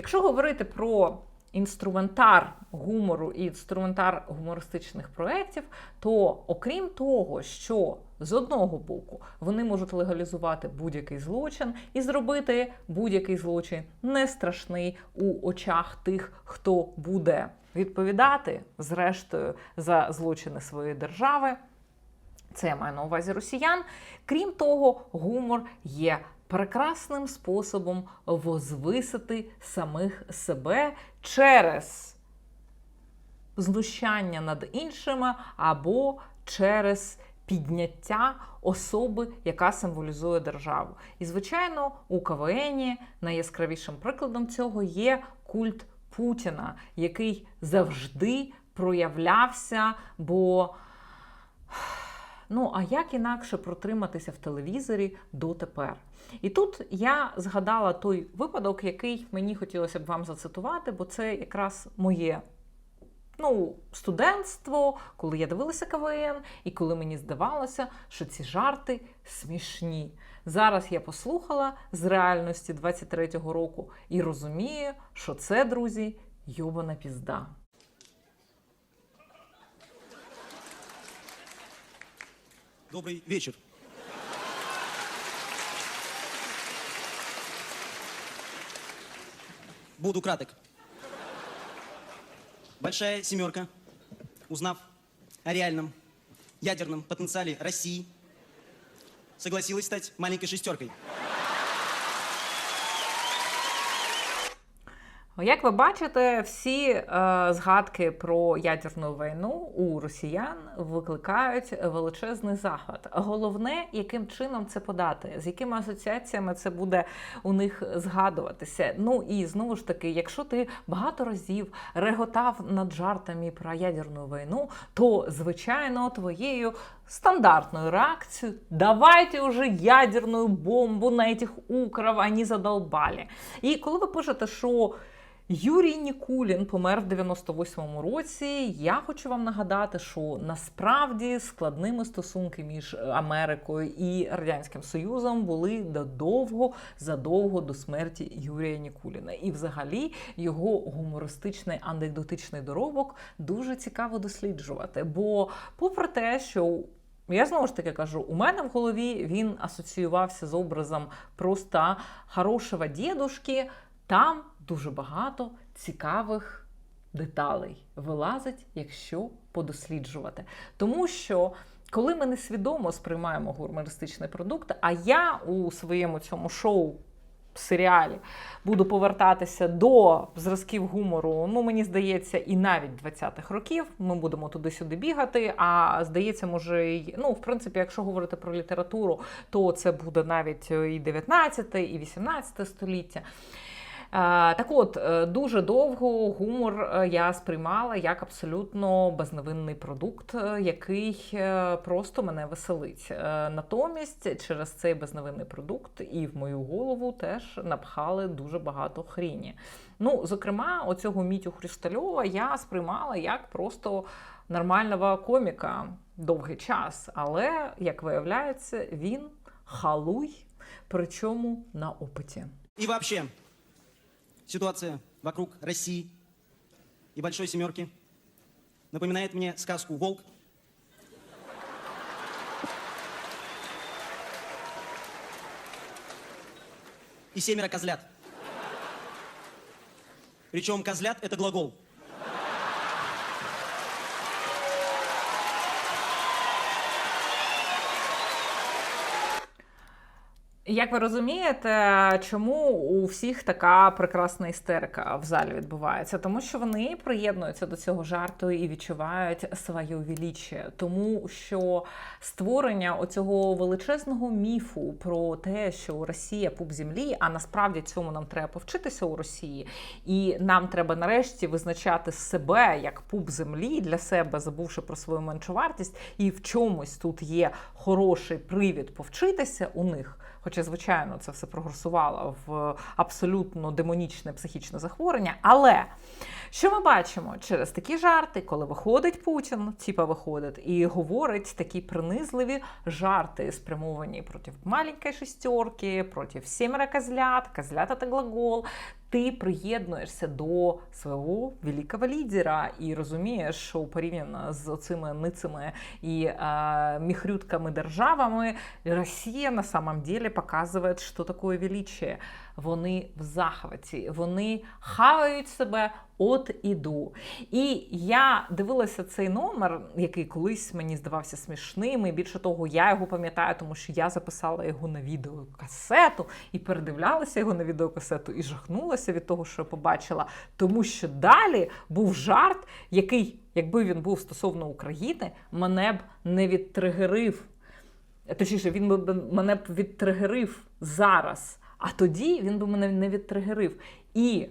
Якщо говорити про інструментар гумору і інструментар гумористичних проєктів, то окрім того, що з одного боку вони можуть легалізувати будь-який злочин і зробити будь-який злочин не страшний у очах тих, хто буде відповідати зрештою за злочини своєї держави. Це я маю на увазі росіян. Крім того, гумор є прекрасним способом возвисити самих себе через знущання над іншими або через підняття особи, яка символізує державу. І, звичайно, у КВН найяскравішим прикладом цього є культ Путіна, який завжди проявлявся, бо. Ну, а як інакше протриматися в телевізорі дотепер? І тут я згадала той випадок, який мені хотілося б вам зацитувати, бо це якраз моє ну, студентство, коли я дивилася КВН, і коли мені здавалося, що ці жарти смішні. Зараз я послухала з реальності 23-го року і розумію, що це, друзі, йобана пізда. Добрый вечер. Буду краток. Большая семерка, узнав о реальном ядерном потенциале России, согласилась стать маленькой шестеркой. Як ви бачите, всі е, згадки про ядерну війну у росіян викликають величезний захват. Головне, яким чином це подати, з якими асоціаціями це буде у них згадуватися. Ну і знову ж таки, якщо ти багато разів реготав над жартами про ядерну війну, то звичайно твоєю стандартную реакцию. Давайте уже ядерную бомбу на этих укров, они задолбали. І коли ви пишете, що Юрій Нікулін помер в 98-му році. Я хочу вам нагадати, що насправді складними стосунки між Америкою і Радянським Союзом були додовго задовго до смерті Юрія Нікуліна. І, взагалі, його гумористичний анекдотичний доробок дуже цікаво досліджувати. Бо, попри те, що я знову ж таки кажу, у мене в голові він асоціювався з образом просто хорошого дідушки. Там дуже багато цікавих деталей вилазить, якщо подосліджувати. Тому що. Коли ми несвідомо сприймаємо гумористичний продукт, а я у своєму цьому шоу серіалі буду повертатися до зразків гумору, ну мені здається, і навіть 20-х років ми будемо туди-сюди бігати. А здається, може, й, ну, в принципі, якщо говорити про літературу, то це буде навіть і 19, і 18 століття. Так от, е, дуже довго гумор е, я сприймала як абсолютно безневинний продукт, е, який просто мене веселить. Натомість, через цей безневинний продукт і в мою голову теж напхали дуже багато хріні. Ну, зокрема, оцього Мітю Хрустальова я сприймала як просто нормального коміка довгий час. Але, як виявляється, він халуй, причому на опиті. И вообще, ситуация вокруг России и Большой Семерки напоминает мне сказку «Волк». И семеро козлят. Причем козлят – это глагол. Як ви розумієте, чому у всіх така прекрасна істерика в залі відбувається? Тому що вони приєднуються до цього жарту і відчувають своє величчя. Тому що створення оцього величезного міфу про те, що Росія пуп землі, а насправді цьому нам треба повчитися у Росії, і нам треба нарешті визначати себе як пуп землі для себе, забувши про свою меншовартість, і в чомусь тут є хороший привід повчитися у них. Хоча, звичайно, це все прогресувало в абсолютно демонічне психічне захворювання. Але що ми бачимо через такі жарти, коли виходить Путін, типа виходить, і говорить такі принизливі жарти, спрямовані проти маленької шестерки, проти сімера козлят, козлята та глагол, ти приєднуєшся до свого великого лідера і розумієш, що порівняно з цими ницими і е, міхрютками державами, Росія на самом деле показує, що таке величие. Вони в захваті, вони хавають себе от іду. І я дивилася цей номер, який колись мені здавався смішним. І більше того, я його пам'ятаю, тому що я записала його на відеокасету і передивлялася його на відеокасету і жахнулася від того, що я побачила. Тому що далі був жарт, який, якби він був стосовно України, мене б не відтригерив. Точніше, він би мене б відтригерив зараз. А тоді він би мене не відтригерив. І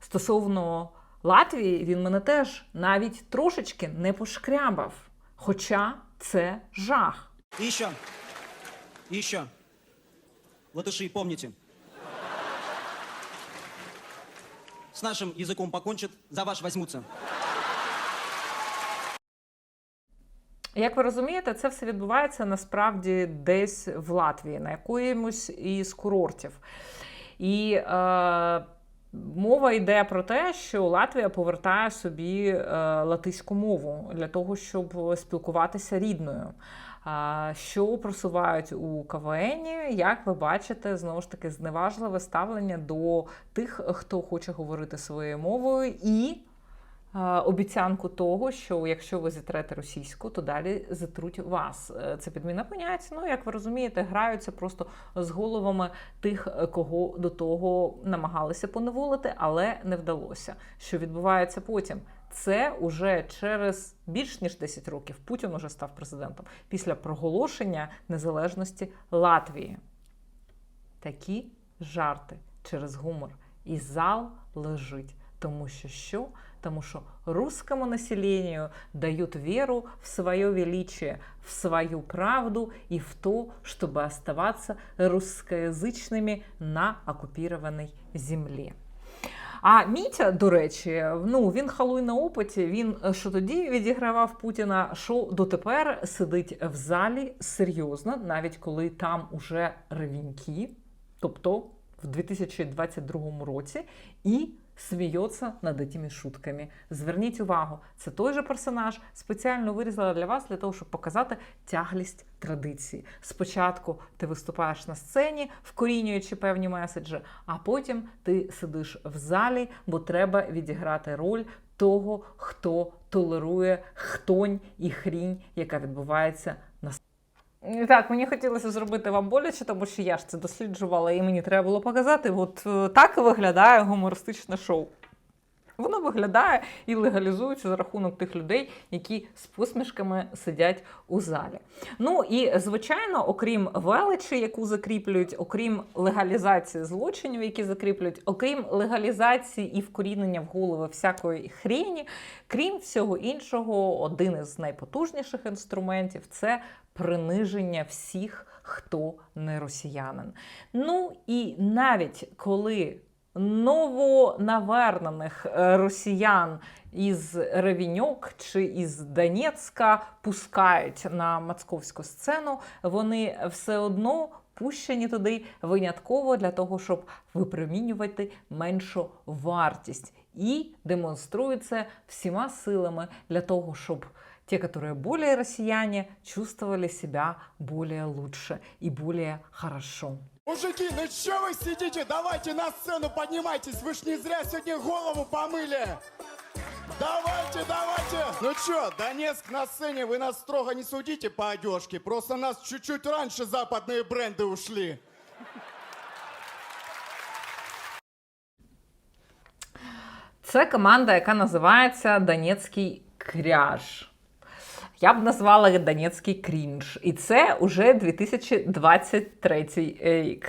стосовно Латвії, він мене теж навіть трошечки не пошкрябав. Хоча це жах. И еще, и еще. Латыши, помните. С нашим языком покончат, за ваш возьмутся. Як ви розумієте, це все відбувається насправді десь в Латвії, на якомусь із курортів. І е, мова йде про те, що Латвія повертає собі е, латиську мову для того, щоб спілкуватися рідною. Що просувають у КВН, як ви бачите, знову ж таки зневажливе ставлення до тих, хто хоче говорити своєю мовою, і обіцянку того, що якщо ви зітрете російську, то далі затруть вас. Е, Це підміна понять. Ну, як ви розумієте, граються просто з головами тих, е, кого до того намагалися поневолити, але не вдалося. Що відбувається потім? Це уже через більш ніж 10 років Путін уже став президентом після проголошення незалежності Латвії. Такі жарти через гумор. І зал лежить. Тому що що? Тому що русскому населению дают веру в свое величие, в свою правду и в то, чтобы оставаться русскоязычными на оккупированной землі. А Мітя, до речі, ну він халуй на опиті. Він е, що тоді відігравав Путіна, що дотепер сидить в залі серйозно, навіть коли там уже ревіньки, тобто в 2022 році, і сміється над цими шутками. Зверніть увагу, це той же персонаж спеціально вирізала для вас для того, щоб показати тяглість традиції. Спочатку ти виступаєш на сцені, вкорінюючи певні меседжі, а потім ти сидиш в залі, бо треба відіграти роль того, хто толерує хтонь і хрінь, яка відбувається так, мені хотілося зробити вам боляче, тому що я ж це досліджувала, і мені треба було показати. От е, так виглядає гумористичне шоу. Воно виглядає і легалізується за рахунок тих людей, які з посмішками сидять у залі. Ну і звичайно, окрім величі, яку закріплюють, окрім легалізації злочинів, які закріплюють, окрім легалізації і вкорінення в голови всякої хрені, крім всього іншого, один із найпотужніших інструментів це приниження всіх, хто не росіянин. Ну і навіть коли новонавернених е, росіян із Ревіньок чи із Донецька пускають на московську сцену, вони все одно пущені туди винятково для того, щоб випромінювати меншу вартість. І демонструють це всіма силами для того, щоб те, которые более россияне, чувствовали себя более лучше и более хорошо. Мужики, ну чё вы сидите? Давайте на сцену поднимайтесь, вы ж не зря сегодня голову помыли. Давайте, давайте. Ну чё, Донецк на сцене, вы нас строго не судите по одежке. Просто нас чуть-чуть раньше западные бренды ушли. Це команда, яка називається Донецький кряж. Я б назвала Донецький крінж. І це уже 2023 рік.